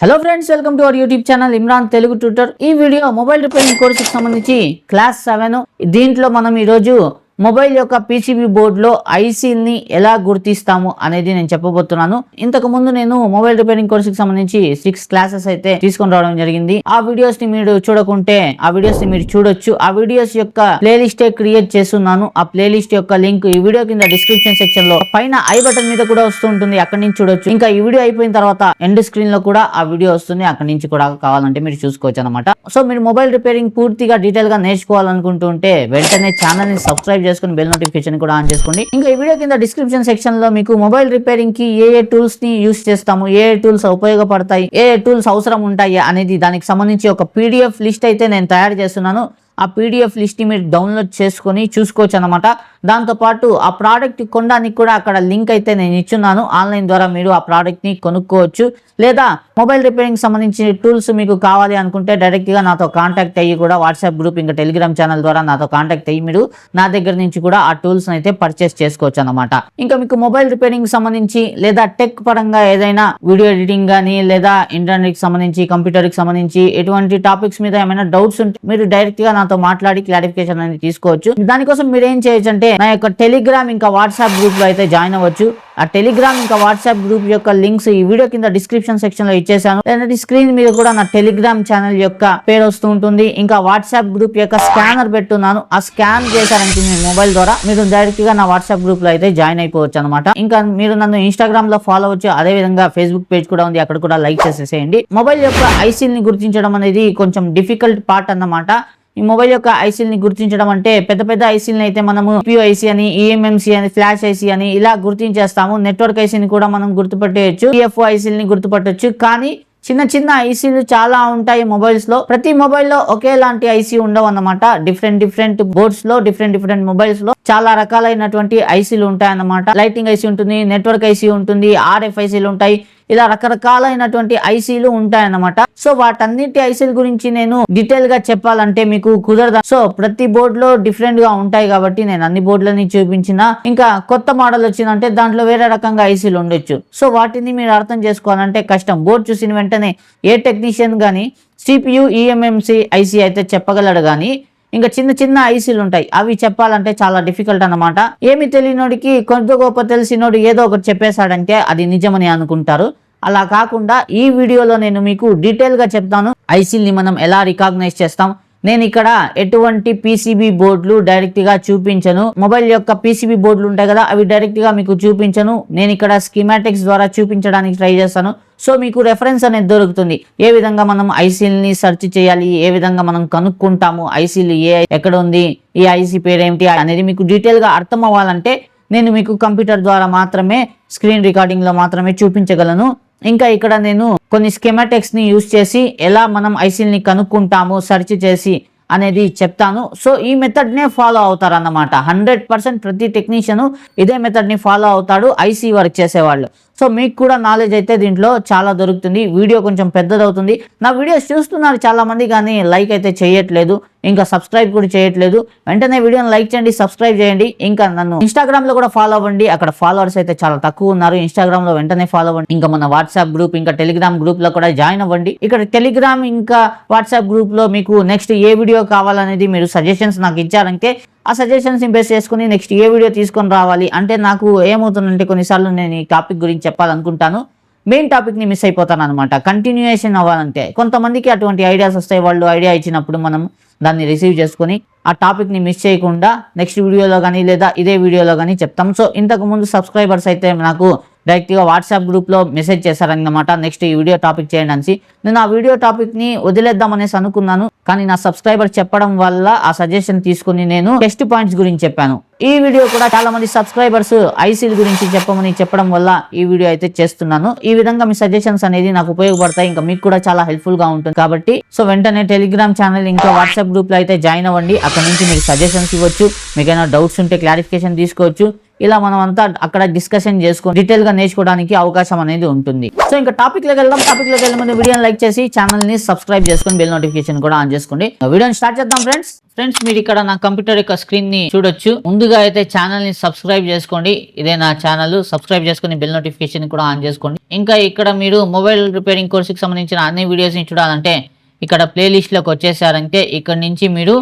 Hello friends welcome to our YouTube channel Imran Telugu tutor ఈ video mobile repairing కోర్సుకు సంబంధించి class seven దీంట్లో మనం ఈరోజు మొబైల్ యొక్క పీసీబీ బోర్డులో ఐసీని ఎలా గుర్తిస్తాము అనేది నేను చెప్పబోతున్నాను. ఇంతకు ముందు నేను మొబైల్ రిపేరింగ్ కోర్సుకి సంబంధించి సిక్స్ క్లాసెస్ అయితే తీసుకొని రావడం జరిగింది. ఆ వీడియోస్ని మీరు చూడకుంటే ఆ వీడియోస్ని మీరు చూడొచ్చు. ఆ వీడియోస్ యొక్క ప్లేలిస్ట్ క్రియేట్ చేస్తున్నాను. ఆ ప్లేలిస్ట్ యొక్క లింక్ ఈ వీడియో కింద డిస్క్రిప్షన్ సెక్షన్లో పైన ఐ బటన్ మీద కూడా వస్తూ ఉంటుంది. అక్కడి నుంచి చూడొచ్చు. ఇంకా ఈ వీడియో అయిపోయిన తర్వాత ఎండ్ స్క్రీన్లో కూడా ఆ వీడియో వస్తుంది. అక్కడి నుంచి కూడా కావాలంటే మీరు చూసుకోవచ్చు అనమాట సో మీరు మొబైల్ రిపేరింగ్ పూర్తిగా డీటెయిల్గా నేర్చుకోవాలనుకుంటుంటే వెంటనే ఛానల్ని సబ్స్క్రైబ్ చేసుకుని బెల్ నోటిఫికేషన్ కూడా ఆన్ చేసుకోండి. ఇంకా ఈ వీడియో కింద డిస్క్రిప్షన్ సెక్షన్లో మీకు మొబైల్ రిపేరింగ్కి ఏ ఏ టూల్స్ని యూస్ చేస్తాము ఏ ఏ టూల్స్ ఉపయోగపడతాయి ఏ ఏ టూల్స్ అవసరం ఉంటాయి అనేది దానికి సంబంధించి ఒక పీడిఎఫ్ లిస్ట్ అయితే నేను తయారు చేస్తున్నాను. ఆ పీడిఎఫ్ లిస్ట్ని మీరు డౌన్లోడ్ చేసుకొని చూసుకోవచ్చు అనమాట దాంతోపాటు ఆ ప్రోడక్ట్ కొనడానికి కూడా అక్కడ లింక్ అయితే నేను ఇచ్చున్నాను. ఆన్లైన్ ద్వారా మీరు ఆ ప్రోడక్ట్ని కొనుక్కోవచ్చు. లేదా మొబైల్ రిపేరింగ్ సంబంధించిన టూల్స్ మీకు కావాలి అనుకుంటే డైరెక్ట్గా నాతో కాంటాక్ట్ అయ్యి కూడా వాట్సాప్ గ్రూప్ ఇంకా టెలిగ్రామ్ ఛానల్ ద్వారా నాతో కాంటాక్ట్ అయ్యి మీరు నా దగ్గర నుంచి కూడా ఆ టూల్స్ అయితే పర్చేస్ చేసుకోవచ్చు అనమాట ఇంకా మీకు మొబైల్ రిపేరింగ్ సంబంధించి లేదా టెక్ పరంగా ఏదైనా వీడియో ఎడిటింగ్ కానీ లేదా ఇంటర్నెట్కి సంబంధించి కంప్యూటర్కి సంబంధించి ఎటువంటి టాపిక్స్ మీద ఏమైనా డౌట్స్ ఉంటే మీరు డైరెక్ట్గా నాతో మాట్లాడి క్లారిఫికేషన్ అనేది తీసుకోవచ్చు. దానికోసం మీరు ఏం చేయొచ్చు అంటే నా యొక్క టెలిగ్రామ్ ఇంకా వాట్సాప్ గ్రూప్లో అయితే జాయిన్ అవ్వచ్చు. ఆ టెలిగ్రామ్ ఇంకా వాట్సాప్ గ్రూప్ యొక్క లింక్స్ ఈ వీడియో కింద డిస్క్రిప్షన్ సెక్షన్లో ఇచ్చేసాను లేదంటే స్క్రీన్ మీద కూడా నా టెలిగ్రామ్ ఛానల్ యొక్క పేరు వస్తూ ఉంటుంది. ఇంకా వాట్సాప్ గ్రూప్ యొక్క స్కానర్ పెట్టున్నాను. ఆ స్కాన్ చేశారంటే మీ మొబైల్ ద్వారా మీరు డైరెక్ట్గా నా వాట్సాప్ గ్రూప్లో అయితే జాయిన్ అయిపోవచ్చు అనమాట ఇంకా మీరు నన్ను ఇన్స్టాగ్రామ్లో ఫాలో అవ్వచ్చు. అదే విధంగా ఫేస్బుక్ పేజ్ కూడా ఉంది. అక్కడ కూడా లైక్ చేసేసేయండి. మొబైల్ యొక్క ఐసీల్ని గుర్తించడం అనేది కొంచెం డిఫికల్ట్ పార్ట్ అన్నమాట. ఈ మొబైల్ యొక్క ఐసీల్ని గుర్తించడం అంటే పెద్ద పెద్ద ఐసీల్ని అయితే మనము పిఓ ఐసీ అని ఈఎంఎంసీ అని ఫ్లాష్ ఐసీ అని ఇలా గుర్తించేస్తాము. నెట్వర్క్ ఐసీని కూడా మనం గుర్తుపట్టేయచ్చు. పిఎఫ్ఓ ఐసీల్ని ని గుర్తుపట్టొచ్చు. కానీ చిన్న చిన్న ఐసీలు చాలా ఉంటాయి మొబైల్స్లో. ప్రతి మొబైల్లో ఒకేలాంటి ఐసీ ఉండవు అన్నమాట. డిఫరెంట్ డిఫరెంట్ బోర్డ్స్లో డిఫరెంట్ డిఫరెంట్ మొబైల్స్లో చాలా రకాలైనటువంటి ఐసీలు ఉంటాయి అన్నమాట లైటింగ్ ఐసీ ఉంటుంది నెట్వర్క్ ఐసీ ఉంటుంది ఆర్ఎఫ్ ఐసీలు ఉంటాయి. ఇలా రకరకాలైనటువంటి ఐసీలు ఉంటాయన్నమాట. సో వాటన్నిటి ఐసీల గురించి నేను డీటెయిల్గా చెప్పాలంటే మీకు కుదరదు? సో ప్రతి బోర్డు లో డిఫరెంట్గా ఉంటాయి కాబట్టి నేను అన్ని బోర్డులని చూపించిన. ఇంకా కొత్త మోడల్ వచ్చిందంటే దాంట్లో వేరే రకంగా ఐసీలు ఉండొచ్చు. సో వాటిని మీరు అర్థం చేసుకోవాలంటే కష్టం. బోర్డు చూసిన వెంటనే ఏ టెక్నీషియన్ కానీ సిపియు ఈఎంఎంసి ఐసీ అయితే చెప్పగలడు కానీ ఇంకా చిన్న చిన్న ఐసీలు ఉంటాయి. అవి చెప్పాలంటే చాలా డిఫికల్ట్ అన్నమాట. ఏమి తెలియనోడికి కొంత గొప్ప తెలిసినోడు ఏదో ఒకటి చెప్పేశాడంటే అది నిజమని అనుకుంటారు. అలా కాకుండా ఈ వీడియోలో నేను మీకు డీటెయిల్గా చెప్తాను. ఐసీల్ని మనం ఎలా రికాగ్నైజ్ చేస్తాం? నేను ఇక్కడ ఎటువంటి పీసీబీ బోర్డులు డైరెక్ట్గా చూపించను. మొబైల్ యొక్క పీసీబీ బోర్డులు ఉంటాయి కదా అవి డైరెక్ట్గా మీకు చూపించను. నేను ఇక్కడ స్కీమాటిక్స్ ద్వారా చూపించడానికి ట్రై చేస్తాను. సో మీకు రెఫరెన్స్ అనేది దొరుకుతుంది. ఏ విధంగా మనం ఐసీల్ని సెర్చ్ చేయాలి ఏ విధంగా మనం కనుక్కుంటాము ఐసీలు ఏ ఎక్కడ ఉంది ఈ ఐసీ పేరు అనేది మీకు డీటెయిల్గా అర్థం అవ్వాలంటే నేను మీకు కంప్యూటర్ ద్వారా మాత్రమే స్క్రీన్ రికార్డింగ్లో మాత్రమే చూపించగలను. ఇంకా ఇక్కడ నేను కొన్ని స్కెమాటిక్స్ని యూజ్ చేసి ఎలా మనం ఐసీల్ని కనుక్కుంటాము సెర్చ్ చేసి అనేది చెప్తాను. సో ఈ మెథడ్ నే ఫాలో అవుతారు అన్నమాట హండ్రెడ్ పర్సెంట్ ప్రతి టెక్నీషియన్ ఇదే మెథడ్ని ఫాలో అవుతాడు ఐసీ వర్క్ చేసేవాళ్ళు. సో మీకు కూడా నాలెడ్జ్ అయితే దీంట్లో చాలా దొరుకుతుంది. వీడియో కొంచెం పెద్దదవుతుంది. నా వీడియోస్ చూస్తున్నారు చాలా మంది కానీ లైక్ అయితే చేయట్లేదు. ఇంకా సబ్స్క్రైబ్ కూడా చేయట్లేదు. వెంటనే వీడియోని లైక్ చేయండి సబ్స్క్రైబ్ చేయండి. ఇంకా నన్ను ఇన్స్టాగ్రామ్లో కూడా ఫాలో అవ్వండి. అక్కడ ఫాలోవర్స్ అయితే చాలా తక్కువ ఉన్నారు. ఇన్స్టాగ్రామ్లో వెంటనే ఫాలో అవ్వండి. ఇంకా మన వాట్సాప్ గ్రూప్ ఇంకా టెలిగ్రామ్ గ్రూప్లో కూడా జాయిన్ అవ్వండి. ఇక్కడ టెలిగ్రామ్ ఇంకా వాట్సాప్ గ్రూప్లో మీకు నెక్స్ట్ ఏ వీడియో కావాలనేది మీరు సజెషన్స్ నాకు ఇచ్చారంటే ఆ సజెషన్స్ బేస్ చేసుకుని నెక్స్ట్ ఏ వీడియో తీసుకొని రావాలి. అంటే నాకు ఏమవుతుందంటే కొన్నిసార్లు నేను ఈ టాపిక్ గురించి చెప్పాలనుకుంటాను. మెయిన్ టాపిక్ని మిస్ అయిపోతాను అనమాట కంటిన్యూయేషన్ అవ్వాలంటే కొంతమందికి అటువంటి ఐడియాస్ వస్తాయి. వాళ్ళు ఐడియా ఇచ్చినప్పుడు మనం దాన్ని రిసీవ్ చేసుకొని ఆ టాపిక్ని మిస్ చేయకుండా నెక్స్ట్ వీడియోలో కానీ లేదా ఇదే వీడియోలో కానీ చెప్తాం. సో ఇంతకు ముందు సబ్స్క్రైబర్స్ అయితే నాకు డైరెక్ట్గా వాట్సాప్ గ్రూప్లో మెసేజ్ చేశారనమాట నెక్స్ట్ ఈ వీడియో టాపిక్ చేయండి అనేసి. నేను ఆ వీడియో టాపిక్ని వదిలేద్దాం అనేసి అనుకున్నాను. కానీ నా సబ్స్క్రైబర్ చెప్పడం వల్ల ఆ సజెషన్ తీసుకుని నేను టెస్ట్ పాయింట్స్ గురించి చెప్పాను. ఈ వీడియో కూడా చాలా మంది సబ్స్క్రైబర్స్ ఐసీల్ గురించి చెప్పమని చెప్పడం వల్ల ఈ వీడియో అయితే చేస్తున్నాను. ఈ విధంగా మీ సజెషన్స్ అనేది నాకు ఉపయోగపడతాయి. ఇంకా మీకు కూడా చాలా హెల్ప్ఫుల్గా ఉంటుంది కాబట్టి. సో వెంటనే టెలిగ్రామ్ ఛానల్ ఇంకా వాట్సాప్ గ్రూప్లో అయితే జాయిన్ అవ్వండి. అక్కడ నుంచి మీకు సజెషన్స్ ఇవ్వచ్చు. మీకైనా డౌట్స్ ఉంటే క్లారిఫికేషన్ తీసుకోవచ్చు. ఇలా మనం అంతా అక్కడ డిస్కషన్ చేసుకుని డీటెయిల్గా నేర్చుకోవడానికి అవకాశం అనేది ఉంటుంది. సో ఇంకా టాపిక్లోకి వెళ్దాం. టాపిక్లోకి వెళ్ళే ముందు వీడియోని లైక్ చేసి ఛానల్ని సబ్స్క్రైబ్ చేసుకొని బెల్ నోటిఫికేషన్ కూడా ఆన్ చేసుకోండి. వీడియోని స్టార్ట్ చేద్దాం ఫ్రెండ్స్ ఫ్రెండ్స్ మీరు ఇక్కడ నా కంప్యూటర్ యొక్క స్క్రీన్ని చూడొచ్చు. ముందుగా అయితే ఛానల్ని సబ్స్క్రైబ్ చేసుకోండి. ఇదే నా ఛానల్ సబ్స్క్రైబ్ చేసుకొని బెల్ నోటిఫికేషన్ కూడా ఆన్ చేసుకోండి. ఇంకా ఇక్కడ మీరు మొబైల్ రిపేరింగ్ కోర్సుకి సంబంధించిన అన్ని వీడియోస్ని చూడాలంటే ఇక్కడ ప్లేలిస్ట్లోకి వచ్చేసారంటే ఇక్కడ నుంచి మీరు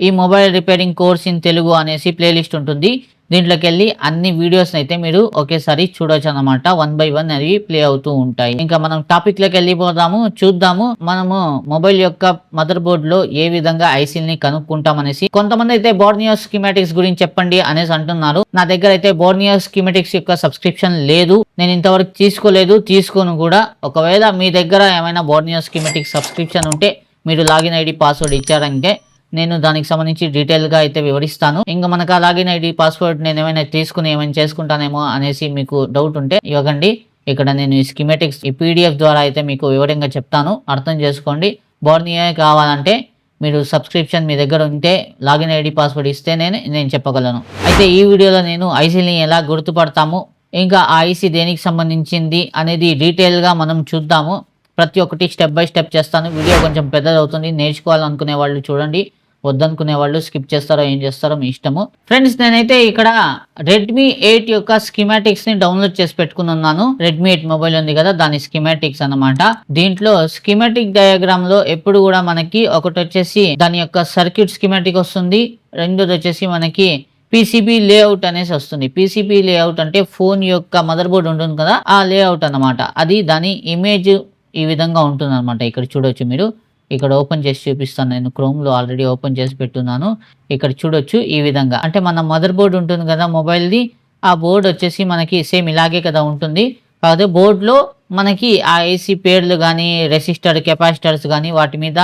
ఈ mobile repairing course in Telugu అనేసి ప్లేలిస్ట్ ఉంటుంది. దీంట్లోకి వెళ్ళి అన్ని వీడియోస్ అయితే మీరు ఒకేసారి చూడొచ్చు అనమాట వన్ బై వన్ అవి ప్లే అవుతూ ఉంటాయి. ఇంకా మనం టాపిక్లోకి వెళ్ళిపోదాము చూద్దాము. మనము మొబైల్ యొక్క మదర్ బోర్డ్లో ఏ విధంగా ఐసీల్ని కనుక్కుంటాం అనేసి కొంతమంది అయితే బోర్నియో స్కీమాటిక్స్ గురించి చెప్పండి అనేసి అంటున్నారు. నా దగ్గర అయితే బోర్నియో స్కీమాటిక్స్ యొక్క సబ్స్క్రిప్షన్ లేదు. నేను ఇంతవరకు తీసుకోలేదు. తీసుకోను కూడా. ఒకవేళ మీ దగ్గర ఏమైనా బోర్నియో స్కీమాటిక్స్ సబ్స్క్రిప్షన్ ఉంటే మీరు లాగిన్ ఐడి పాస్వర్డ్ ఇచ్చారంటే నేను దానికి సంబంధించి డీటెయిల్గా అయితే వివరిస్తాను. ఇంకా మనకు అలాగే లాగిన్ ఐడి పాస్వర్డ్ నేను ఏమైనా తీసుకుని ఏమైనా చేసుకుంటానేమో అనేసి మీకు డౌట్ ఉంటే ఇవ్వకండి. ఇక్కడ నేను ఈ స్కిమెటిక్స్ ఈ పీడిఎఫ్ ద్వారా అయితే మీకు వివరంగా చెప్తాను. అర్థం చేసుకోండి. బోర్నియా కావాలంటే మీరు సబ్స్క్రిప్షన్ మీ దగ్గర ఉంటే లాగిన్ ఐడి పాస్వర్డ్ ఇస్తే నేను నేను చెప్పగలను. అయితే ఈ వీడియోలో నేను ఐసీని ఎలా గుర్తుపడతాము ఇంకా ఆ ఐసీ దేనికి సంబంధించింది అనేది డీటెయిల్గా మనం చూద్దాము. ప్రతి ఒక్కటి స్టెప్ బై స్టెప్ చేస్తాను. వీడియో కొంచెం పెద్దది అవుతుంది నేర్చుకోవాలనుకునే వాళ్ళు చూడండి. వద్దనుకునే వాళ్ళు స్కిప్ చేస్తారో ఏం చేస్తారో మీ ఇష్టము. ఫ్రెండ్స్ నేనైతే ఇక్కడ రెడ్మీ ఎయిట్ యొక్క స్కిమాటిక్స్ని డౌన్లోడ్ చేసి పెట్టుకుని ఉన్నాను రెడ్మీ ఎయిట్ మొబైల్ ఉంది కదా దాని స్కిమాటిక్స్ అన్నమాట. దీంట్లో స్కిమాటిక్ డయాగ్రామ్లో ఎప్పుడు కూడా మనకి ఒకటి వచ్చేసి దాని యొక్క సర్క్యూట్ స్కిమాటిక్ వస్తుంది. రెండోది వచ్చేసి మనకి పీసీబీ లేఅవుట్ అనేసి వస్తుంది. పీసీబీ లేఅవుట్ అంటే ఫోన్ యొక్క మదర్ బోర్డ్ ఉంటుంది కదా ఆ లేఅవుట్ అన్నమాట. అది దాని ఇమేజ్ ఈ విధంగా ఉంటుంది అనమాట ఇక్కడ చూడొచ్చు మీరు. ఇక్కడ ఓపెన్ చేసి చూపిస్తాను. నేను క్రోమ్లో ఆల్రెడీ ఓపెన్ చేసి పెట్టున్నాను. ఇక్కడ చూడొచ్చు ఈ విధంగా. అంటే మన మదర్ బోర్డ్ ఉంటుంది కదా మొబైల్ది ఆ బోర్డ్ వచ్చేసి మనకి సేమ్ ఇలాగే కదా ఉంటుంది. కాకపోతే బోర్డులో మనకి ఆ ఏసీ పేర్లు కానీ రెసిస్టర్ కెపాసిటర్స్ కానీ వాటి మీద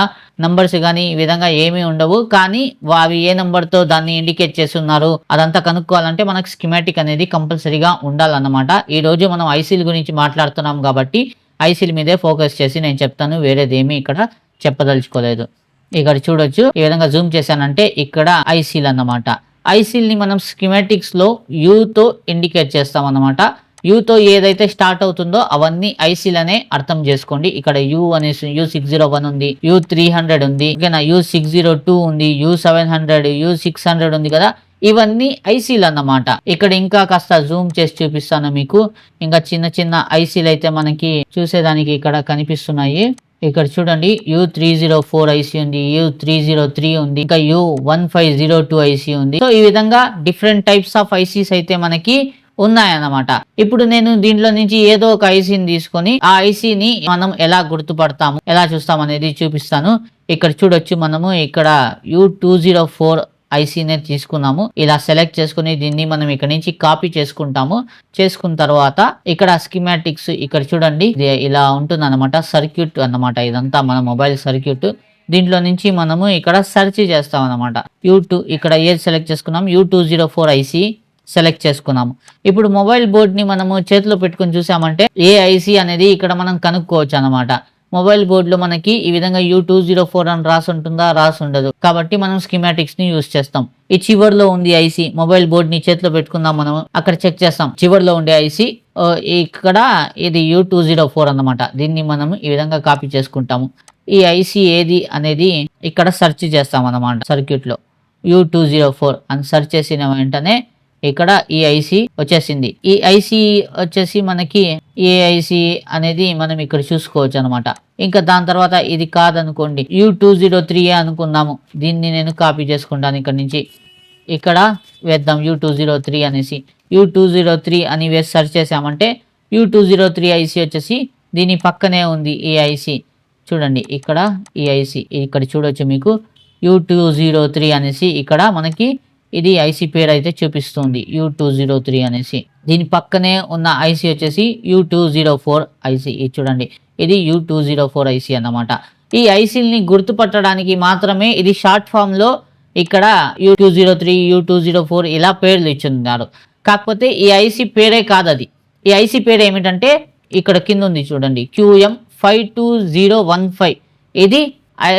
నంబర్స్ కానీ ఈ విధంగా ఏమీ ఉండవు. కానీ అవి ఏ నంబర్తో దాన్ని ఇండికేట్ చేస్తున్నారు అదంతా కనుక్కోవాలంటే మనకు స్కిమాటిక్ అనేది కంపల్సరీగా ఉండాలన్నమాట. ఈ రోజు మనం ఐసీల గురించి మాట్లాడుతున్నాం కాబట్టి ఐసీల మీదే ఫోకస్ చేసి నేను చెప్తాను. వేరేది ఏమీ ఇక్కడ చెప్పదలుచుకోలేదు. ఇక్కడ చూడొచ్చు ఈ విధంగా జూమ్ చేశానంటే ఇక్కడ ఐసీల్ అన్నమాట. ఐసీల్ని మనం స్కిమాటిక్స్లో U తో ఇండికేట్ చేస్తాం అన్నమాట యూతో తో ఏదైతే స్టార్ట్ అవుతుందో అవన్నీ ఐసీల్ అనే అర్థం చేసుకోండి. ఇక్కడ యూ అనేసి యూ సిక్స్ జీరో వన్ ఉంది యూ త్రీ హండ్రెడ్ ఉంది ఓకేనా యూ సిక్స్ జీరో టూ ఉంది U seven hundred U six hundred ఉంది కదా? ఇవన్నీ ఐసీలు అన్నమాట. ఇక్కడ ఇంకా కాస్త జూమ్ చేసి చూపిస్తాను మీకు. ఇంకా చిన్న చిన్న ఐసీలు అయితే మనకి చూసేదానికి ఇక్కడ కనిపిస్తున్నాయి. ఇక్కడ చూడండి U three zero four IC ఉంది యూ త్రీ జీరో త్రీ ఉంది ఇంకా U one five zero two IC ఉంది. సో ఈ విధంగా డిఫరెంట్ టైప్స్ ఆఫ్ ఐసీస్ అయితే మనకి ఉన్నాయన్నమాట. ఇప్పుడు నేను దీంట్లో నుంచి ఏదో ఒక ఐసీని తీసుకొని ఆ ఐసీని మనం ఎలా గుర్తుపడతాము ఎలా చూస్తాం అనేది చూపిస్తాను. ఇక్కడ చూడొచ్చు మనము ఇక్కడ యూ టూ జీరో ఫోర్ ఐసీనే తీసుకున్నాము. ఇలా సెలెక్ట్ చేసుకుని దీన్ని మనం ఇక్కడ నుంచి కాపీ చేసుకుంటాము. చేసుకున్న తర్వాత ఇక్కడ స్కిమాటిక్స్ ఇక్కడ చూడండి. ఇది ఇలా ఉంటుంది అనమాట సర్క్యూట్ అన్నమాట. ఇదంతా మన మొబైల్ సర్క్యూట్. దీంట్లో నుంచి మనము ఇక్కడ సెర్చ్ చేస్తాం అనమాట యూ టూ ఇక్కడ ఏది సెలెక్ట్ చేసుకున్నాం? U two zero four IC select చేసుకున్నాము. ఇప్పుడు మొబైల్ బోర్డ్ని మనము చేతిలో పెట్టుకొని చూసామంటే ఏ ఐసీ అనేది ఇక్కడ మనం కనుక్కోవచ్చు అనమాట మొబైల్ బోర్డులో మనకి ఈ విధంగా యూ టూ జీరో ఫోర్ అని రాసి ఉంటుందా? రాసి ఉండదు. కాబట్టి మనం స్కిమాటిక్స్ని యూస్ చేస్తాం. ఈ చివరిలో ఉంది ఐసి. మొబైల్ బోర్డు ని చేతిలో పెట్టుకుందాం మనం. అక్కడ చెక్ చేస్తాం. చివరిలో ఉండే ఐసి. ఇక్కడ ఇది యూ టూ జీరో ఫోర్ అన్నమాట. దీన్ని మనం ఈ విధంగా కాపీ చేసుకుంటాము. ఈ ఐసి ఏది అనేది ఇక్కడ సెర్చ్ చేస్తాం అన్నమాట. సర్క్యూట్లో. యూ టూ జీరో ఫోర్ అని సెర్చ్ చేసిన వెంటనే ఇక్కడ ఈ ఐసి వచ్చేసింది. ఈ ఐసి వచ్చేసి మనకి ఏఐసి అనేది మనం ఇక్కడ చూసుకోవచ్చు అనమాట ఇంకా దాని తర్వాత ఇది కాదనుకోండి. యూ టూ జీరో త్రీ అనుకున్నాము దీన్ని నేను కాపీ చేసుకుంటాను ఇక్కడ నుంచి. ఇక్కడ వేద్దాం యూ టూ జీరో త్రీ అనేసి. యూ టూ జీరో త్రీ అని వేసి సెర్చ్ చేసామంటే U two zero three IC వచ్చేసి దీని పక్కనే ఉంది ఈ చూడండి ఇక్కడ ఈ ఇక్కడ చూడొచ్చు మీకు. యూ టూ జీరో త్రీ అనేసి ఇక్కడ మనకి ఇది ఐసీ పేరు అయితే చూపిస్తుంది యూ టూ జీరో త్రీ అనేసి. దీని పక్కనే ఉన్న ఐసీ వచ్చేసి U two zero four IC. చూడండి. ఇది U two zero four IC అన్నమాట. ఈ ఐసీల్ని గుర్తుపట్టడానికి మాత్రమే ఇది షార్ట్ ఫామ్లో ఇక్కడ U two zero three U two zero four ఇలా పేర్లు ఇచ్చున్నారు కాకపోతే ఈ ఐసీ పేరే కాదు అది ఈ ఐసీ పేరు ఏమిటంటే ఇక్కడ కింద ఉంది చూడండి. QM five two zero one five. ఇది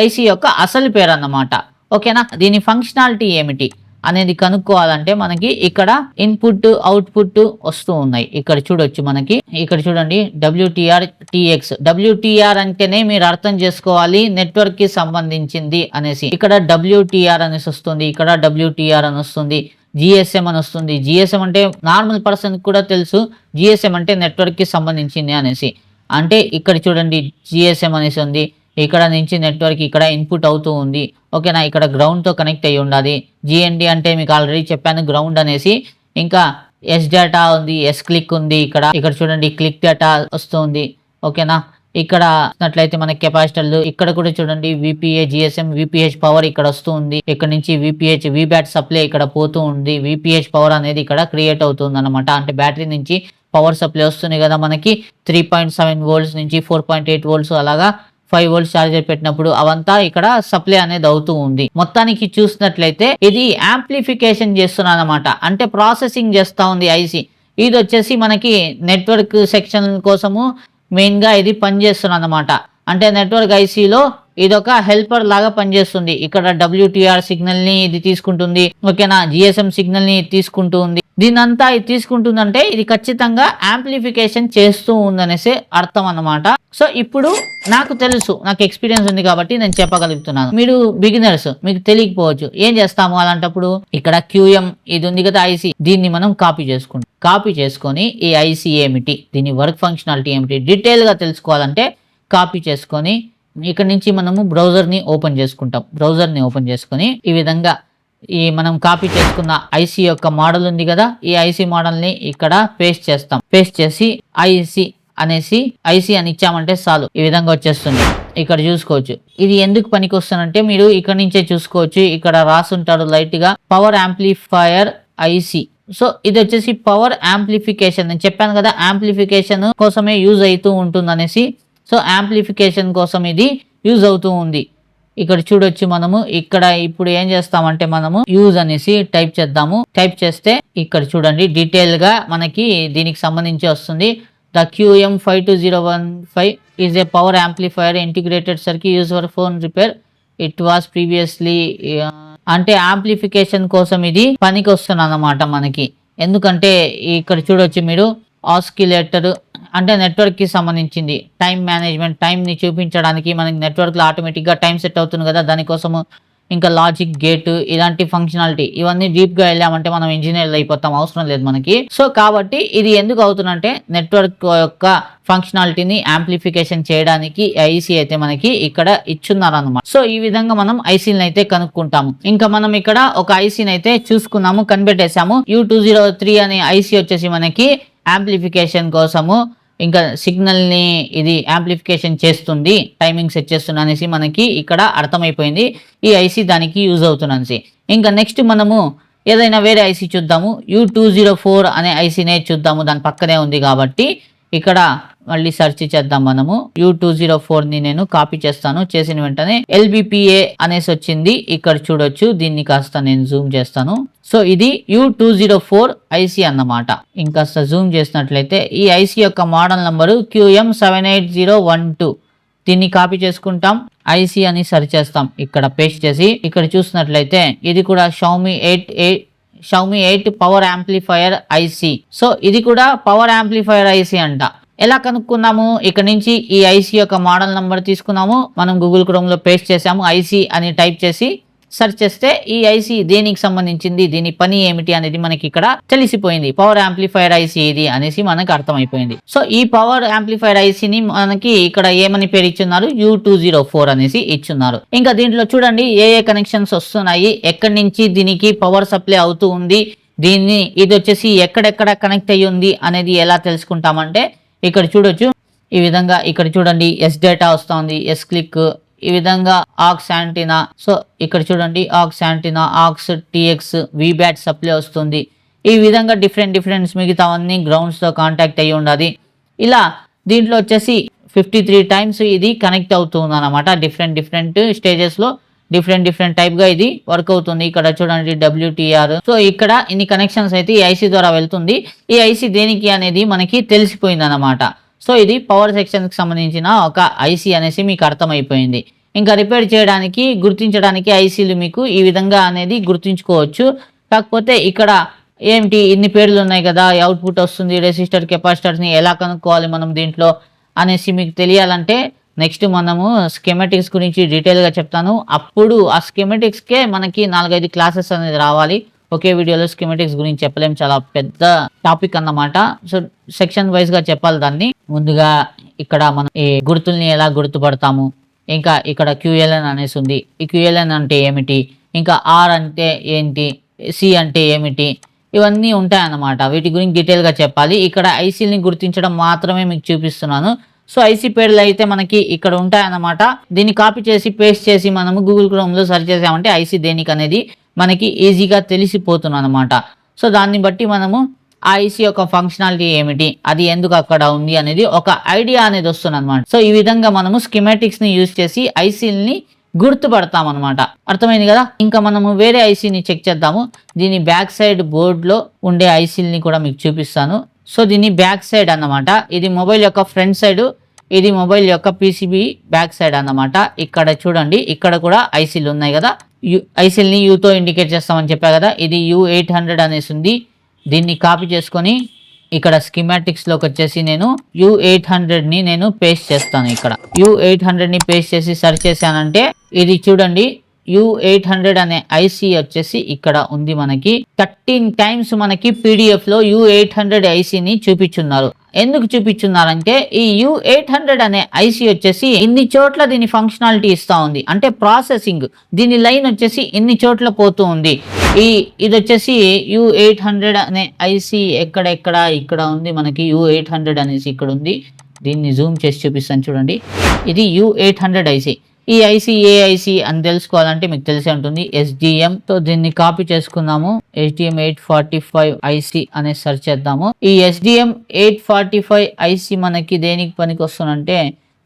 ఐసీ యొక్క అసలు పేరు అన్నమాట. ఓకేనా? దీని ఫంక్షనాలిటీ ఏమిటి? అనేది కనుక్కోవాలంటే మనకి ఇక్కడ ఇన్పుట్ అవుట్పుట్ వస్తూ ఉన్నాయి. ఇక్కడ చూడొచ్చు మనకి. ఇక్కడ చూడండి డబ్ల్యూటిఆర్ టిఎక్స్ డబ్ల్యూటిఆర్ అంటేనే మీరు అర్థం చేసుకోవాలి నెట్వర్క్కి సంబంధించింది అనేసి. ఇక్కడ డబ్ల్యూటిఆర్ అనేసి వస్తుంది ఇక్కడ డబ్ల్యూటిఆర్ అని వస్తుంది జిఎస్ఎం అని వస్తుంది. జిఎస్ఎం అంటే నార్మల్ పర్సన్ కూడా తెలుసు జిఎస్ఎం అంటే నెట్వర్క్కి సంబంధించింది అనేసి. అంటే ఇక్కడ చూడండి జిఎస్ఎం అనేసి ఉంది. ఇక్కడ నుంచి నెట్వర్క్ ఇక్కడ ఇన్పుట్ అవుతూ ఉంది. ఓకేనా? ఇక్కడ గ్రౌండ్తో తో కనెక్ట్ అయ్యి ఉండాలి. జిఎన్డి అంటే మీకు ఆల్రెడీ చెప్పాను గ్రౌండ్ అనేసి. ఇంకా ఎస్ డేటా ఉంది ఎస్ క్లిక్ ఉంది ఇక్కడ. ఇక్కడ చూడండి క్లిక్ డేటా వస్తుంది. ఓకేనా? ఇక్కడ వచ్చినట్లయితే మన కెపాసిటర్లు ఇక్కడ కూడా చూడండి విపిఏ జిఎస్ఎం విపిహెచ్ పవర్ ఇక్కడ వస్తూ ఉంది ఇక్కడ నుంచి విపిహెచ్ విబ్యాట్ సప్లై ఇక్కడ పోతూ ఉంది. విపిహెచ్ పవర్ అనేది ఇక్కడ క్రియేట్ అవుతుంది అనమాట అంటే బ్యాటరీ నుంచి పవర్ సప్లై వస్తుంది కదా మనకి. త్రీ పాయింట్ సెవెన్ వోల్ట్స్ నుంచి ఫోర్ పాయింట్ ఎయిట్ వోల్ట్స్ అలాగా ఫైవ్ వోల్ట్ చార్జర్ పెట్టినప్పుడు అవంతా ఇక్కడ సప్లై అనేది అవుతూ ఉంది. మొత్తానికి చూసినట్లయితే ఇది యాంప్లిఫికేషన్ చేస్తున్నాను అనమాట అంటే ప్రాసెసింగ్ చేస్తా ఉంది ఐసి. ఇది వచ్చేసి మనకి నెట్వర్క్ సెక్షన్ కోసము మెయిన్గా ఇది పనిచేస్తుంది అనమాట అంటే నెట్వర్క్ ఐసీలో ఇదొక హెల్పర్ లాగా పనిచేస్తుంది. ఇక్కడ డబ్ల్యూటీఆర్ సిగ్నల్ని ఇది తీసుకుంటుంది. ఓకేనా? జిఎస్ఎం సిగ్నల్ని తీసుకుంటూ ఉంది దీనంతా ఇది తీసుకుంటుందంటే ఇది ఖచ్చితంగా యాంప్లిఫికేషన్ చేస్తూ ఉందనేసి అర్థం అన్నమాట. సో ఇప్పుడు నాకు తెలుసు నాకు ఎక్స్పీరియన్స్ ఉంది కాబట్టి నేను చెప్పగలుగుతున్నాను. మీరు బిగినర్స్ మీకు తెలియకపోవచ్చు. ఏం చేస్తాము అలాంటప్పుడు? ఇక్కడ క్యూఎం ఇది ఉంది కదా ఐసి దీన్ని మనం కాపీ చేసుకుంటాం. కాపీ చేసుకొని ఈ ఐసి ఏమిటి? దీని వర్క్ ఫంక్షనాలిటీ ఏమిటి? డీటెయిల్గా తెలుసుకోవాలంటే కాపీ చేసుకొని ఇక్కడ నుంచి మనము బ్రౌజర్ని ఓపెన్ చేసుకుంటాం. బ్రౌజర్ని ఓపెన్ చేసుకొని ఈ విధంగా ఈ మనం కాపీ చేసుకున్న ఐసి యొక్క మోడల్ ఉంది కదా ఈ ఐసి మోడల్ని ఇక్కడ పేస్ట్ చేస్తాం. పేస్ట్ చేసి ఐసి అనేసి ఐసి అని ఇచ్చామంటే చాలు. ఈ విధంగా వచ్చేస్తుంది. ఇక్కడ చూసుకోవచ్చు. ఇది ఎందుకు పనికి వస్తుందంటే మీరు ఇక్కడ నుంచే చూసుకోవచ్చు. ఇక్కడ రాసుంటాడు లైట్గా పవర్ యాంప్లిఫైయర్ ఐసి సో. ఇది వచ్చేసి పవర్ యాంప్లిఫికేషన్. నేను చెప్పాను కదా యాంప్లిఫికేషన్ కోసమే యూజ్ అవుతూ ఉంటుంది అనేసి సో యాంప్లిఫికేషన్ కోసం ఇది యూజ్ అవుతూ ఉంది. ఇక్కడ చూడొచ్చు మనము ఇక్కడ ఇప్పుడు ఏం చేస్తామంటే మనము యూజ్ అనేసి టైప్ చేద్దాము. టైప్ చేస్తే ఇక్కడ చూడండి డీటెయిల్గా మనకి దీనికి సంబంధించి వస్తుంది. The QM five two zero one five is a power amplifier integrated circuit use for phone repair. It was previously అంటే యాంప్లిఫికేషన్ కోసం ఇది పనికి వస్తుంది అన్నమాట మనకి. ఎందుకంటే ఇక్కడ చూడొచ్చు మీరు ఆస్కిలేటర్ అంటే నెట్వర్క్కి సంబంధించింది. టైం మేనేజ్మెంట్ టైం ని చూపించడానికి మనకి నెట్వర్క్లో ఆటోమేటిక్ టైం సెట్ అవుతుంది కదా. దానికోసము ఇంకా లాజిక్ గేట్ ఇలాంటి ఫంక్షనాలిటీ ఇవన్నీ డీప్గా వెళ్ళామంటే మనం ఇంజనీర్లు అయిపోతాం. అవసరం లేదు మనకి. సో కాబట్టి ఇది ఎందుకు అవుతుందంటే నెట్వర్క్ యొక్క ఫంక్షనాలిటీని యాంప్లిఫికేషన్ చేయడానికి ఐసీ అయితే మనకి ఇక్కడ ఇచ్చున్నారు అనమాట సో ఈ విధంగా మనం ఐసీని అయితే కనుక్కుంటాము. ఇంకా మనం ఇక్కడ ఒక ఐసీని అయితే చూసుకున్నాము కనిపెట్టేశాము. యూ టూ జీరో త్రీ అనే ఐసీ వచ్చేసి మనకి యాంప్లిఫికేషన్ కోసము ఇంకా సిగ్నల్ని ఇది యాంప్లిఫికేషన్ చేస్తుంది టైమింగ్ సెట్ చేస్తుంది అనేసి మనకి ఇక్కడ అర్థమైపోయింది. ఈ ఐసీ దానికి యూజ్ అవుతుంది ఇంకా నెక్స్ట్ మనము ఏదైనా వేరే ఐసీ చూద్దాము. యూ టూ జీరో ఫోర్ అనే ఐసీనే చూద్దాము. దాని పక్కనే ఉంది కాబట్టి ఇక్కడ మళ్ళీ సెర్చ్ చేద్దాం మనము. యూ టూ జీరో ఫోర్ని నేను కాపీ చేస్తాను. చేసిన వెంటనే ఎల్బిపిఏ అనేసి వచ్చింది. ఇక్కడ చూడొచ్చు. దీన్ని కాస్త నేను జూమ్ చేస్తాను. సో ఇది U two zero four IC అన్నమాట. ఇంకా జూమ్ చేసినట్లయితే ఈ ఐసీ యొక్క model number QM seven eight zero one two దీన్ని కాపీ చేసుకుంటాం. ఐసీ అని సరిచేస్తాం చేస్తాం. ఇక్కడ పేస్ట్ చేసి ఇక్కడ చూసినట్లయితే ఇది కూడా Xiaomi eight eight Xiaomi eight power amplifier IC so ఇది కూడా పవర్ యాంప్లిఫైయర్ ఐసి అంట. ఎలా కనుక్కున్నాము? ఇక్కడ నుంచి ఈ ఐసి యొక్క మోడల్ నంబర్ తీసుకున్నాము. మనం గూగుల్ క్రోమ్లో పేస్ట్ చేసాము. ఐసి అని టైప్ చేసి సెర్చ్ చేస్తే ఈ ఐసి దేనికి సంబంధించింది? దీని పని ఏమిటి అనేది మనకి ఇక్కడ తెలిసిపోయింది. పవర్ యాంప్లిఫైర్ ఐసి ఇది అనేసి మనకు అర్థమైపోయింది. సో ఈ పవర్ యాంప్లిఫైర్ ఐసిని మనకి ఇక్కడ ఏమని పేరు ఇచ్చున్నారు? యూ టూ జీరో ఫోర్ అనేసి ఇచ్చున్నారు. ఇంకా దీంట్లో చూడండి ఏ ఏ కనెక్షన్స్ వస్తున్నాయి. ఎక్కడి నుంచి దీనికి పవర్ సప్లై అవుతూ ఉంది? దీన్ని ఇది వచ్చేసి ఎక్కడెక్కడ కనెక్ట్ అయ్యి ఉంది అనేది ఎలా తెలుసుకుంటామంటే ఇక్కడ చూడొచ్చు. ఈ విధంగా ఇక్కడ చూడండి ఎస్ డేటా వస్తుంది ఎస్ క్లిక్ ఈ విధంగా ఆక్స్ యాంటీనా. సో ఇక్కడ చూడండి aux antenna aux TX VBAT supply వస్తుంది. ఈ విధంగా డిఫరెంట్ డిఫరెంట్స్ మిగతావన్నీ గ్రౌండ్స్తో కాంటాక్ట్ అయ్యి ఉండాలి. ఇలా దీంట్లో వచ్చేసి ఫిఫ్టీ త్రీ టైమ్స్ ఇది కనెక్ట్ అవుతుంది అనమాట డిఫరెంట్ డిఫరెంట్ స్టేజెస్లో డిఫరెంట్ డిఫరెంట్ టైప్గా ఇది వర్క్ అవుతుంది. ఇక్కడ చూడండి డబ్ల్యూటీఆర్ సో ఇక్కడ ఇన్ని కనెక్షన్స్ అయితే ఈ ఐసీ ద్వారా వెళ్తుంది. ఈ ఐసీ దేనికి అనేది మనకి తెలిసిపోయింది అనమాట సో ఇది పవర్ సెక్షన్కి సంబంధించిన ఒక ఐసీ అనేసి మీకు అర్థమైపోయింది. ఇంకా రిపేర్ చేయడానికి గుర్తించడానికి ఐసీలు మీకు ఈ విధంగా అనేది గుర్తుంచుకోవచ్చు. కాకపోతే ఇక్కడ ఏంటి ఇన్ని పేర్లు ఉన్నాయి కదా అవుట్పుట్ వస్తుంది రెసిస్టర్ కెపాసిటర్స్ని ఎలా కనుక్కోవాలి మనం దీంట్లో అనేసి మీకు తెలియాలంటే నెక్స్ట్ మనము స్కెమెటిక్స్ గురించి డీటెయిల్గా చెప్తాను. అప్పుడు ఆ స్కెమెటిక్స్కే మనకి నాలుగైదు క్లాసెస్ అనేది రావాలి. ఒకే వీడియోలో స్కెమెటిక్స్ గురించి చెప్పలేం. చాలా పెద్ద టాపిక్ అన్నమాట. సో సెక్షన్ వైజ్గా చెప్పాలి దాన్ని. ముందుగా ఇక్కడ మనం ఈ గుర్తుల్ని ఎలా గుర్తుపడతాము? ఇంకా ఇక్కడ క్యూఎల్ఎన్ అనేసి ఉంది. ఈ క్యూఎల్ఎన్ అంటే ఏమిటి? ఇంకా ఆర్ అంటే ఏంటి? సి అంటే ఏమిటి? ఇవన్నీ ఉంటాయన్నమాట. వీటి గురించి డీటెయిల్గా చెప్పాలి. ఇక్కడ ఐసీని గుర్తించడం మాత్రమే మీకు చూపిస్తున్నాను. సో ఐసీ పేర్లు అయితే మనకి ఇక్కడ ఉంటాయన్నమాట. దీన్ని కాపీ చేసి పేస్ట్ చేసి మనము గూగుల్ క్రోమ్లో సెర్చ్ చేసామంటే ఐసీ దేనికి అనేది మనకి ఈజీగా తెలిసిపోతుంది అనమాట సో దాన్ని బట్టి మనము ఆ ఐసీ యొక్క ఫంక్షనాలిటీ ఏమిటి? అది ఎందుకు అక్కడ ఉంది అనేది ఒక ఐడియా అనేది వస్తుంది అనమాట సో ఈ విధంగా మనము స్కిమాటిక్స్ని యూజ్ చేసి ఐసీల్ని గుర్తుపడతాం అనమాట అర్థమైంది కదా? ఇంకా మనము వేరే ఐసీని చెక్ చేద్దాము. దీని బ్యాక్ సైడ్ బోర్డ్లో ఉండే ఐసీల్ని కూడా మీకు చూపిస్తాను. సో దీని బ్యాక్ సైడ్ అన్నమాట. ఇది మొబైల్ యొక్క ఫ్రంట్ సైడ్ ఇది మొబైల్ యొక్క పీసీబీ బ్యాక్ సైడ్ అన్నమాట. ఇక్కడ చూడండి ఇక్కడ కూడా ఐసీలు ఉన్నాయి కదా? యూ ఐసీల్ని యూతో ఇండికేట్ చేస్తామని చెప్పా కదా ఇది యూ ఎయిట్ హండ్రెడ్ అనేసి ఉంది. దీన్ని కాపీ చేసుకొని ఇక్కడ స్కిమాటిక్స్లోకి వచ్చేసి నేను యూ ఎయిట్ హండ్రెడ్ని నేను పేస్ట్ చేస్తాను ఇక్కడ. యూ ఎయిట్ హండ్రెడ్ని పేస్ట్ చేసి సెర్చ్ చేశానంటే ఇది చూడండి యూ ఎయిట్ హండ్రెడ్ అనే ఐసీ వచ్చేసి ఇక్కడ ఉంది మనకి. థర్టీన్ టైమ్స్ మనకి పీడిఎఫ్లో యూ ఎయిట్ హండ్రెడ్ ఐసీని చూపించున్నారు ఎందుకు చూపించున్నారంటే ఈ యూ ఎయిట్ హండ్రెడ్ అనే ఐసీ వచ్చేసి ఇన్ని చోట్ల దీని ఫంక్షనాలిటీ ఇస్తా ఉంది. అంటే ప్రాసెసింగ్ దీని లైన్ వచ్చేసి ఇన్ని చోట్ల పోతూ ఉంది. ఈ ఇది వచ్చేసి యూ ఎయిట్ హండ్రెడ్ అనే ఐసీ ఎక్కడెక్కడ ఇక్కడ ఉంది మనకి యూ ఎయిట్ హండ్రెడ్ అనేసి ఇక్కడ ఉంది. దీన్ని జూమ్ చేసి చూపిస్తాను చూడండి. ఇది యూ ఎయిట్ హండ్రెడ్ ఐసీ. ఈ ఐసీ ఏ ఐసీ అని తెలుసుకోవాలంటే మీకు తెలిసే ఉంటుంది. ఎస్డిఎం తో దీన్ని కాపీ చేసుకుందాము. SDM eight forty five IC అనే సెర్చ్ చేద్దాము. ఈ SDM eight forty five IC మనకి దేనికి పనికి వస్తుందంటే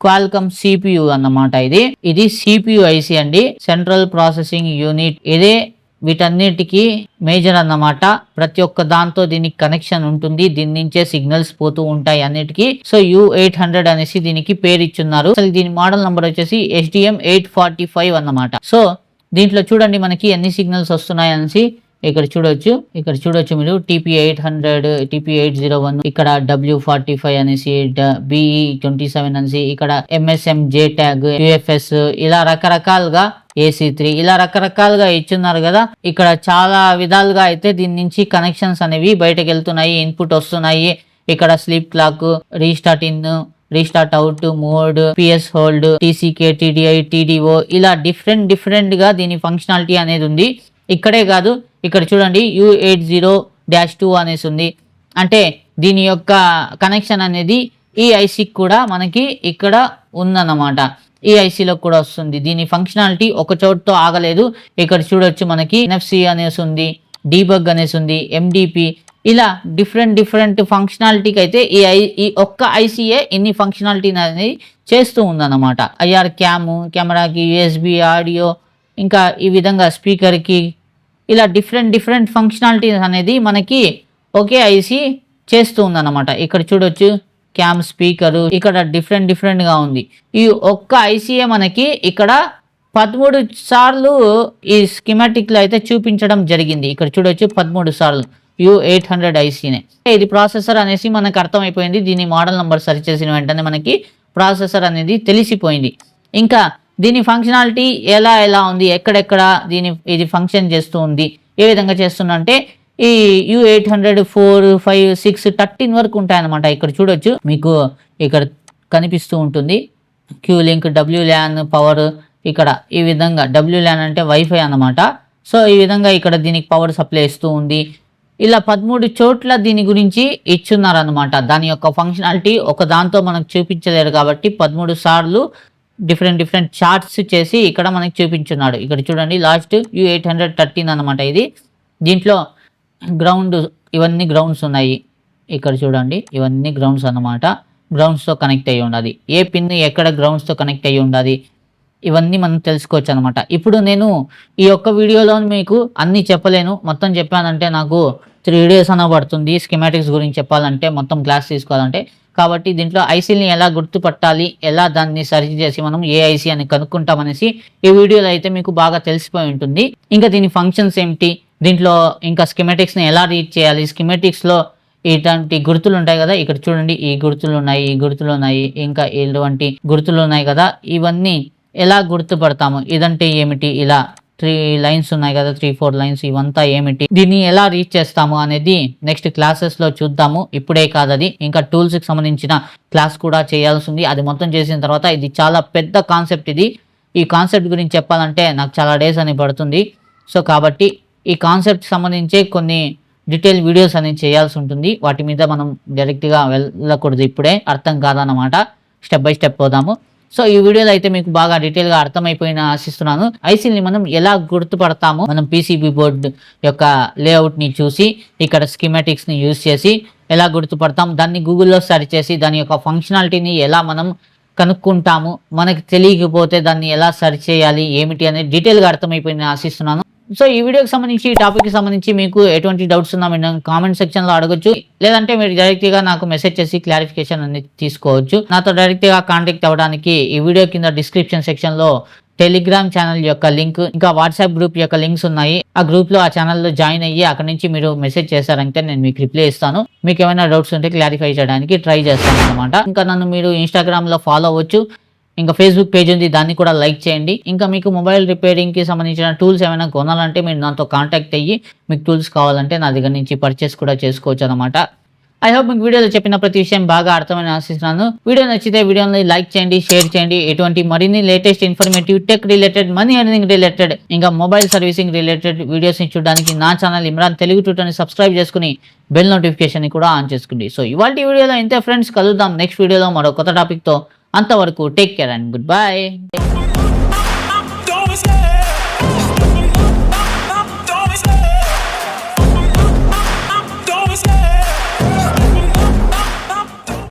క్వాల్కమ్ సిపియు అన్నమాట ఇది. ఇది సిపియు ఐసి అండి. సెంట్రల్ ప్రాసెసింగ్ యూనిట్ ఇదే వీటన్నిటికీ మేజర్ అన్నమాట. ప్రతి ఒక్క దాంతో దీనికి కనెక్షన్ ఉంటుంది. దీని నుంచే సిగ్నల్స్ పోతూ ఉంటాయి అన్నిటికీ. సో యూ ఎయిట్ హండ్రెడ్ అనేసి దీనికి పేరు ఇచ్చున్నారు. అసలు దీని మోడల్ నంబర్ వచ్చేసి ఎస్డిఎం ఎయిట్ ఫార్టీ ఫైవ్ అన్నమాట. సో దీంట్లో చూడండి మనకి ఎన్ని సిగ్నల్స్ వస్తున్నాయి అనేసి ఇక్కడ చూడొచ్చు. ఇక్కడ చూడొచ్చు మీరు. TP eight hundred TP eight zero one ఇక్కడ డబ్ల్యూ ఫార్టీ ఫైవ్ అనేసి బిఈ ట్వంటీ సెవెన్ అనేసి ఇక్కడ ఎంఎస్ఎం జే ట్యాగ్ యుఎఫ్ఎస్ ఇలా రకరకాలుగా ఏసీ త్రీ ఇలా రకరకాలుగా ఇచ్చున్నారు కదా. ఇక్కడ చాలా విధాలుగా అయితే దీని నుంచి కనెక్షన్స్ అనేవి బయటకు వెళ్తున్నాయి ఇన్పుట్ వస్తున్నాయి. ఇక్కడ sleep clock restart in restart out mode PS hold TCK TDI TDO ఇలా డిఫరెంట్ డిఫరెంట్గా దీని ఫంక్షనాలిటీ అనేది ఉంది. ఇక్కడే కాదు ఇక్కడ చూడండి U eight zero dash two అనేసి ఉంది. అంటే దీని యొక్క కనెక్షన్ అనేది ఈ ఐసీకి కూడా మనకి ఇక్కడ ఉందన్నమాట. ఈ ఐసీలో కూడా వస్తుంది. దీని ఫంక్షనాలిటీ ఒక చోటుతో ఆగలేదు. ఇక్కడ చూడొచ్చు మనకి ఎన్ఎఫ్సి అనేసి ఉంది డీబగ్ అనేసి ఉంది ఎండిపి ఇలా డిఫరెంట్ డిఫరెంట్ ఫంక్షనాలిటీకి అయితే ఈ ఐ ఈ ఒక్క ఐసీఏ ఇన్ని ఫంక్షనాలిటీ అనేది చేస్తూ ఉందన్నమాట. ఐఆర్ క్యామ్ కెమెరాకి యూఎస్బి ఆడియో ఇంకా ఈ విధంగా స్పీకర్కి ఇలా డిఫరెంట్ డిఫరెంట్ ఫంక్షనాలిటీస్ అనేది మనకి ఒకే ఐసి చేస్తూ ఉందన్నమాట. ఇక్కడ చూడొచ్చు క్యామ్ స్పీకరు ఇక్కడ డిఫరెంట్ డిఫరెంట్గా ఉంది. ఈ ఒక్క ఐసీఏ మనకి ఇక్కడ పదమూడు సార్లు ఈ స్కిమాటిక్లో అయితే చూపించడం జరిగింది. ఇక్కడ చూడొచ్చు పదమూడు సార్లు. యూ ఎయిట్ హండ్రెడ్ ఐసీనే ఇది ప్రాసెసర్ అనేసి మనకు అర్థమైపోయింది. దీని మోడల్ నెంబర్ సెర్చ్ చేసిన వెంటనే మనకి ప్రాసెసర్ అనేది తెలిసిపోయింది. ఇంకా దీని ఫంక్షనాలిటీ ఎలా ఎలా ఉంది ఎక్కడెక్కడ దీని ఇది ఫంక్షన్ చేస్తూ ఉంది ఏ విధంగా చేస్తుందంటే అంటే ఈ U eight hundred four five six thirteen వరకు ఉంటాయన్నమాట. ఇక్కడ చూడొచ్చు. మీకు ఇక్కడ కనిపిస్తూ ఉంటుంది. Q link W LAN power ఇక్కడ ఈ విధంగా. డబ్ల్యూ ల్యాన్ అంటే వైఫై అన్నమాట. సో ఈ విధంగా ఇక్కడ దీనికి పవర్ సప్లై ఇస్తూ ఉంది. ఇలా పదమూడు చోట్ల దీని గురించి ఇచ్చున్నారనమాట దాని యొక్క ఫంక్షనాలిటీ ఒక దాంతో మనకు చూపించలేరు కాబట్టి పదమూడు సార్లు డిఫరెంట్ డిఫరెంట్ చార్ట్స్ చేసి ఇక్కడ మనకి చూపించున్నాడు. ఇక్కడ చూడండి last U eight hundred thirteen అనమాట ఇది. దీంట్లో గ్రౌండ్ ఇవన్నీ గ్రౌండ్స్ ఉన్నాయి. ఇక్కడ చూడండి ఇవన్నీ గ్రౌండ్స్ అనమాట గ్రౌండ్స్తో కనెక్ట్ అయ్యి ఉండాలి. ఏ పిన్ ఎక్కడ గ్రౌండ్స్తో కనెక్ట్ అయ్యి ఉండాలి? ఇవన్నీ మనం తెలుసుకోవచ్చు అనమాట ఇప్పుడు నేను ఈ యొక్క వీడియోలో మీకు అన్నీ చెప్పలేను. మొత్తం చెప్పానంటే నాకు త్రీ డేస్ అన్న పడుతుంది. స్కిమాటిక్స్ గురించి చెప్పాలంటే మొత్తం క్లాస్ తీసుకోవాలంటే. కాబట్టి దీంట్లో ఐసీని ఎలా గుర్తుపట్టాలి ఎలా దాన్ని సర్చ్ చేసి మనం ఏ ఐసీ అని కనుక్కుంటామనేసి ఈ వీడియోలో అయితే మీకు బాగా తెలిసిపోయి ఉంటుంది. ఇంకా దీని ఫంక్షన్స్ ఏమిటి? దీంట్లో ఇంకా స్కిమెటిక్స్ని ఎలా రీడ్ చేయాలి? స్కిమెటిక్స్లో ఇటువంటి గుర్తులు ఉంటాయి కదా ఇక్కడ చూడండి ఈ గుర్తులు ఉన్నాయి ఈ గుర్తులు ఉన్నాయి ఇంకా ఇటువంటి గుర్తులు ఉన్నాయి కదా ఇవన్నీ ఎలా గుర్తుపడతాము? ఇదంటే ఏమిటి? ఇలా త్రీ లైన్స్ ఉన్నాయి కదా త్రీ ఫోర్ లైన్స్ ఇవంతా ఏమిటి? దీన్ని ఎలా రీచ్ చేస్తాము అనేది నెక్స్ట్ క్లాసెస్లో చూద్దాము. ఇప్పుడే కాదు అది. ఇంకా టూల్స్కి సంబంధించిన క్లాస్ కూడా చేయాల్సి ఉంది. అది మొత్తం చేసిన తర్వాత ఇది చాలా పెద్ద కాన్సెప్ట్ ఇది. ఈ కాన్సెప్ట్ గురించి చెప్పాలంటే నాకు చాలా డేస్ అని పడుతుంది. సో కాబట్టి ఈ కాన్సెప్ట్ సంబంధించే కొన్ని డీటెయిల్ వీడియోస్ అనేది చేయాల్సి ఉంటుంది. వాటి మీద మనం డైరెక్ట్గా వెళ్ళకూడదు ఇప్పుడే. అర్థం కాదన్నమాట. స్టెప్ బై స్టెప్ పోదాము. సో ఈ వీడియోలో అయితే మీకు బాగా డీటెయిల్గా అర్థమైపోయిన ఆశిస్తున్నాను. ఐసీని మనం ఎలా గుర్తుపడతాము మనం పీసీబీ బోర్డు యొక్క లేఅవుట్ని చూసి ఇక్కడ స్కీమాటిక్స్ని యూజ్ చేసి ఎలా గుర్తుపడతాం దాన్ని గూగుల్లో సెర్చ్ చేసి దాని యొక్క ఫంక్షనాలిటీని ఎలా మనం కనుక్కుంటాము మనకి తెలియకపోతే దాన్ని ఎలా సెర్చ్ చేయాలి ఏమిటి అనేది డీటెయిల్గా అర్థమైపోయింది ఆశిస్తున్నాను. సో ఈ వీడియోకి సంబంధించి ఈ టాపిక్కి సంబంధించి మీకు ఎటువంటి డౌట్స్ ఉన్నా మీరు కామెంట్ సెక్షన్లో అడగొచ్చు. లేదంటే మీరు డైరెక్ట్గా నాకు మెసేజ్ చేసి క్లారిఫికేషన్ అనేది తీసుకోవచ్చు. నాతో డైరెక్ట్గా కాంటాక్ట్ అవ్వడానికి ఈ వీడియో కింద డిస్క్రిప్షన్ సెక్షన్లో టెలిగ్రామ్ ఛానల్ యొక్క లింక్ ఇంకా వాట్సాప్ గ్రూప్ యొక్క లింక్స్ ఉన్నాయి. ఆ గ్రూప్లో ఆ ఛానల్లో జాయిన్ అయ్యి అక్కడ నుంచి మీరు మెసేజ్ చేశారంటే నేను మీకు రిప్లై ఇస్తాను. మీకు ఏమైనా డౌట్స్ ఉంటే క్లారిఫై చేయడానికి ట్రై చేస్తాను అనమాట ఇంకా నన్ను మీరు ఇన్స్టాగ్రామ్లో ఫాలో అవ్వచ్చు. ఇంకా ఫేస్బుక్ పేజ్ ఉంది దాన్ని కూడా లైక్ చేయండి. ఇంకా మీకు మొబైల్ రిపేరింగ్కి సంబంధించిన టూల్స్ ఏమైనా కొనాలంటే మీరు నాతో కాంటాక్ట్ అయ్యి మీకు టూల్స్ కావాలంటే నా దగ్గర నుంచి పర్చేస్ కూడా చేసుకోవచ్చు అనమాట ఐ హోప్ మీకు వీడియోలో చెప్పిన ప్రతి విషయం బాగా అర్థమని ఆశిస్తున్నాను. వీడియో నచ్చితే వీడియోని లైక్ చేయండి షేర్ చేయండి. ఎటువంటి మరిన్ని latest informative tech related money earning related ఇంకా మొబైల్ సర్వీసింగ్ రిలేటెడ్ వీడియోస్ని చూడడానికి నా ఛానల్ ఇమ్రాన్ తెలుగు ట్యూటర్ని సబ్స్క్రైబ్ చేసుకుని బెల్ నోటిఫికేషన్ కూడా ఆన్ చేసుకోండి. సో ఇవాళ వీడియోలో ఇంతే ఫ్రెండ్స్ కలుద్దాం. నెక్స్ట్ వీడియోలో మరో కొత్త టాపిక్తో అంతవరకు take care and good bye.